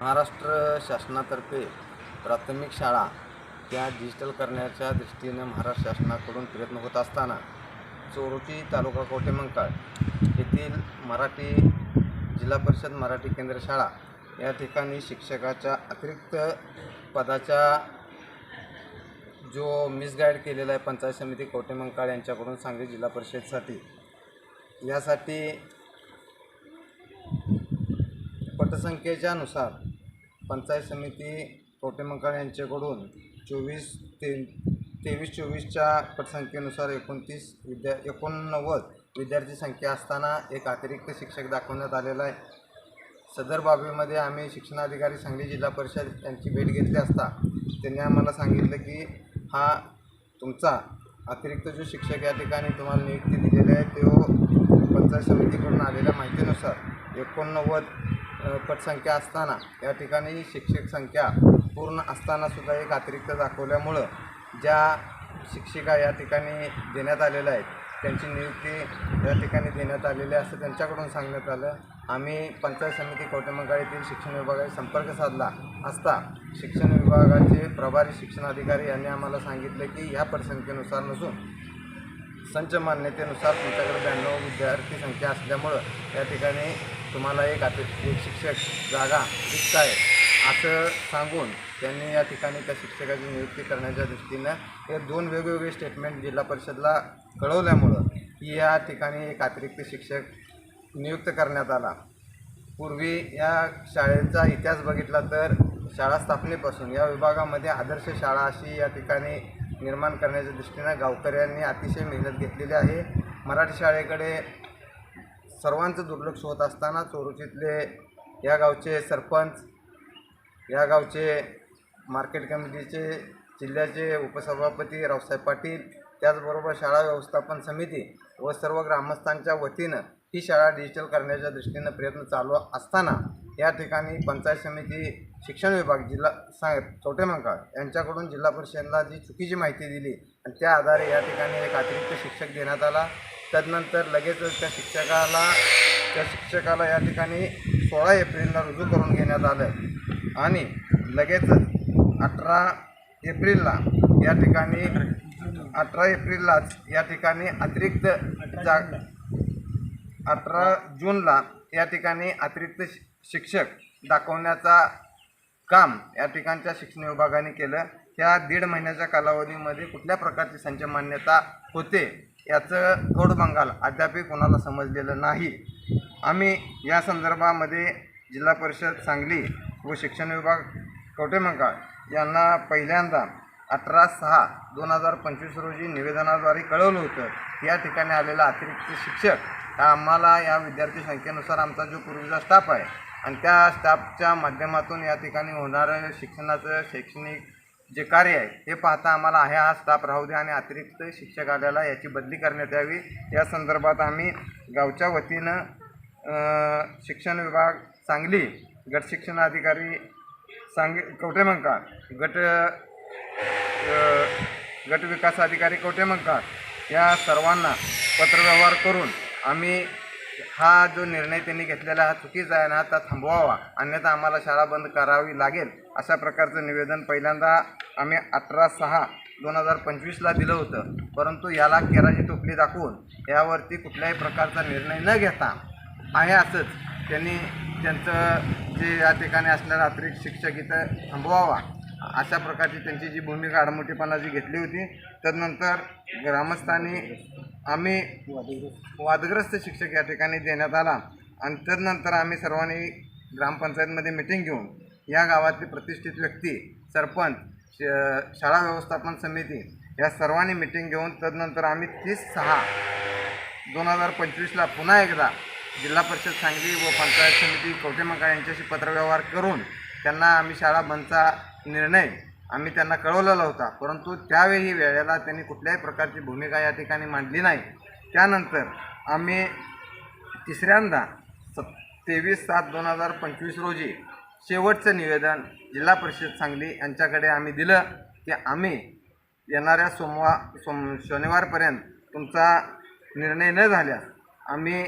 महाराष्ट्र शासनातर्फे प्राथमिक शाळा त्या डिजिटल करण्याच्या दृष्टीने महाराष्ट्र शासनाकडून प्रयत्न होत असताना चोरोटी तालुका कोटेमंकाळ येथील मराठी जिल्हा परिषद मराठी केंद्र शाळा या ठिकाणी शिक्षकाच्या अतिरिक्त पदाच्या जो मिसगाईड केलेला आहे पंचायत समिती कोटेमंकाळ यांच्याकडून सांगली जिल्हा परिषदसाठी यासाठी पटसंख्येच्या नुसार पंचायत समिती कोटेमकर यांच्याकडून चोवीस ते तेवीस चोवीसच्या पटसंख्येनुसार एकोणतीस विद्या एकोणनव्वद विद्यार्थी संख्या असताना एक अतिरिक्त शिक्षक दाखवण्यात आलेला आहे. सदर बाबीमध्ये आम्ही शिक्षणाधिकारी सांगली जिल्हा परिषद यांची भेट घेतली असता त्यांनी आम्हाला सांगितलं की हा तुमचा अतिरिक्त जो शिक्षक या ठिकाणी तुम्हाला नियुक्ती दिलेली आहे तो पंचायत समितीकडून आलेल्या माहितीनुसार एकोणनव्वद पटसंख्या असताना या ठिकाणी शिक्षक संख्या पूर्ण असतानासुद्धा एक अतिरिक्त दाखवल्यामुळं ज्या शिक्षिका या ठिकाणी देण्यात आलेल्या आहेत त्यांची नियुक्ती या ठिकाणी देण्यात आलेली असं त्यांच्याकडून सांगण्यात आलं. आम्ही पंचायत समिती कवटेमंकाळ येथील शिक्षण विभागाशी संपर्क साधला असता शिक्षण विभागाचे प्रभारी शिक्षणाधिकारी यांनी आम्हाला सांगितले की ह्या पटसंख्येनुसार नसून संच मान्यतेनुसार तुमच्याकडे ब्याण्णव विद्यार्थी संख्या असल्यामुळं त्या ठिकाणी तुम्हाला एक अति एक शिक्षक जागा रिक्त आहे. असं सांगून त्यांनी या ठिकाणी त्या शिक्षकाची नियुक्ती करण्याच्या दृष्टीनं हे दोन वेगवेगळे स्टेटमेंट जिल्हा परिषदला कळवल्यामुळं की या ठिकाणी एक अतिरिक्त शिक्षक नियुक्त करण्यात आला. पूर्वी या शाळेचा इतिहास बघितला तर शाळा स्थापनेपासून या विभागामध्ये आदर्श शाळा अशी या ठिकाणी निर्माण करण्याच्या दृष्टीनं गावकऱ्यांनी अतिशय मेहनत घेतलेली आहे. मराठी शाळेकडे सर्वांचं दुर्लक्ष होत असताना चोरुचीतले या गावचे सरपंच या गावचे मार्केट कमिटीचे जिल्ह्याचे उपसभापती रावसाहेब पाटील त्याचबरोबर शाळा व्यवस्थापन समिती व सर्व ग्रामस्थांच्या वतीनं ही शाळा डिजिटल करण्याच्या दृष्टीनं प्रयत्न चालू असताना या ठिकाणी पंचायत समिती शिक्षण विभाग जिल्हा साहेब कवटेमंकाळ यांच्याकडून जिल्हा परिषदेला जी चुकीची माहिती दिली आणि त्या आधारे या ठिकाणी एक अतिरिक्त शिक्षक देण्यात आला. त्यानंतर लगेचच त्या शिक्षकाला त्या शिक्षकाला या ठिकाणी सोळा एप्रिलला रुजू करून घेण्यात आलं. आणि लगेचच अठरा एप्रिलला या ठिकाणी अठरा एप्रिललाच या ठिकाणी अतिरिक्त जा अठरा जूनला या ठिकाणी अतिरिक्त शि- शिक्षक दाखवण्याचा काम या ठिकाणच्या शिक्षण विभागाने केलं. त्या दीड महिन्याच्या कालावधीमध्ये कुठल्या प्रकारची संच मान्यता होते याचं बंगाल अद्याप कोणाला समजलेलं नाही. आम्ही या संदर्भामध्ये जिल्हा परिषद सांगली व शिक्षण विभाग कवटेमंकाळ यांना पहिल्यांदा अठरा सहा दोन हजार पंचवीस रोजी निवेदनाद्वारे कळवलं होतं. या ठिकाणी आलेला अतिरिक्त शिक्षक हा आम्हाला या विद्यार्थी संख्येनुसार आमचा जो पूर्वीचा स्टाफ आहे आणि त्या स्टाफच्या माध्यमातून या ठिकाणी होणारं शिक्षणाचं शैक्षणिक जे कार्य आहे हे पाहता आम्हाला आहे हा स्टाफ राहू द्या आणि अतिरिक्त शिक्षक आल्याला याची बदली करण्यात यावी. या संदर्भात आम्ही गावच्या वतीनं शिक्षण विभाग सांगली गट शिक्षणाधिकारी सांग कवटेमंका गट गट विकास अधिकारी कवटेमंका या सर्वांना पत्रव्यवहार करून आम्ही हा जो निर्णय त्यांनी घेतलेला हा चुकीचा आहे ना हा थांबवावा. अन्यथा आम्हाला शाळा बंद करावी लागेल. अशा प्रकारचं निवेदन पहिल्यांदा आम्ही अठरा सहा दोन हजार पंचवीसला दिलं होतं. परंतु याला केराची टोपली दाखवून यावरती कुठल्याही प्रकारचा निर्णय न घेता आहे असंच त्यांनी त्यांचं जे या ठिकाणी असणारा अतिरिक्त शिक्षक इथं थांबवावा. अशा प्रकारची त्यांची जी भूमिका आडमुठीपणा जी घेतली होती तदनंतर ग्रामस्थांनी आम्ही वादग्रस्त शिक्षक या ठिकाणी देण्यात आला. आणि तदनंतर आम्ही सर्वांनी ग्रामपंचायतमध्ये मिटिंग घेऊन या गावातली प्रतिष्ठित व्यक्ती सरपंच श- शाळा व्यवस्थापन समिती या सर्वांनी मिटिंग घेऊन तदनंतर आम्ही तीस सहा दोन हजार पंचवीसला पुन्हा एकदा जिल्हा परिषद सांगली व पंचायत समिती कवटेमका यांच्याशी पत्रव्यवहार करून त्यांना आम्ही शाळा बंदचा निर्णय आम्ही त्यांना कळवलेला होता. परंतु त्यावेळी वेळेला त्यांनी कुठल्याही प्रकारची भूमिका या ठिकाणी मांडली नाही. त्यानंतर आम्ही तिसऱ्यांदा सत् तेवीस सात दोन हजार पंचवीस रोजी शेवटचं निवेदन जिल्हा परिषद सांगली यांच्याकडे आम्ही दिलं की आम्ही येणाऱ्या सोमवार सोम शनिवारपर्यंत तुमचा निर्णय न झाल्यास आम्ही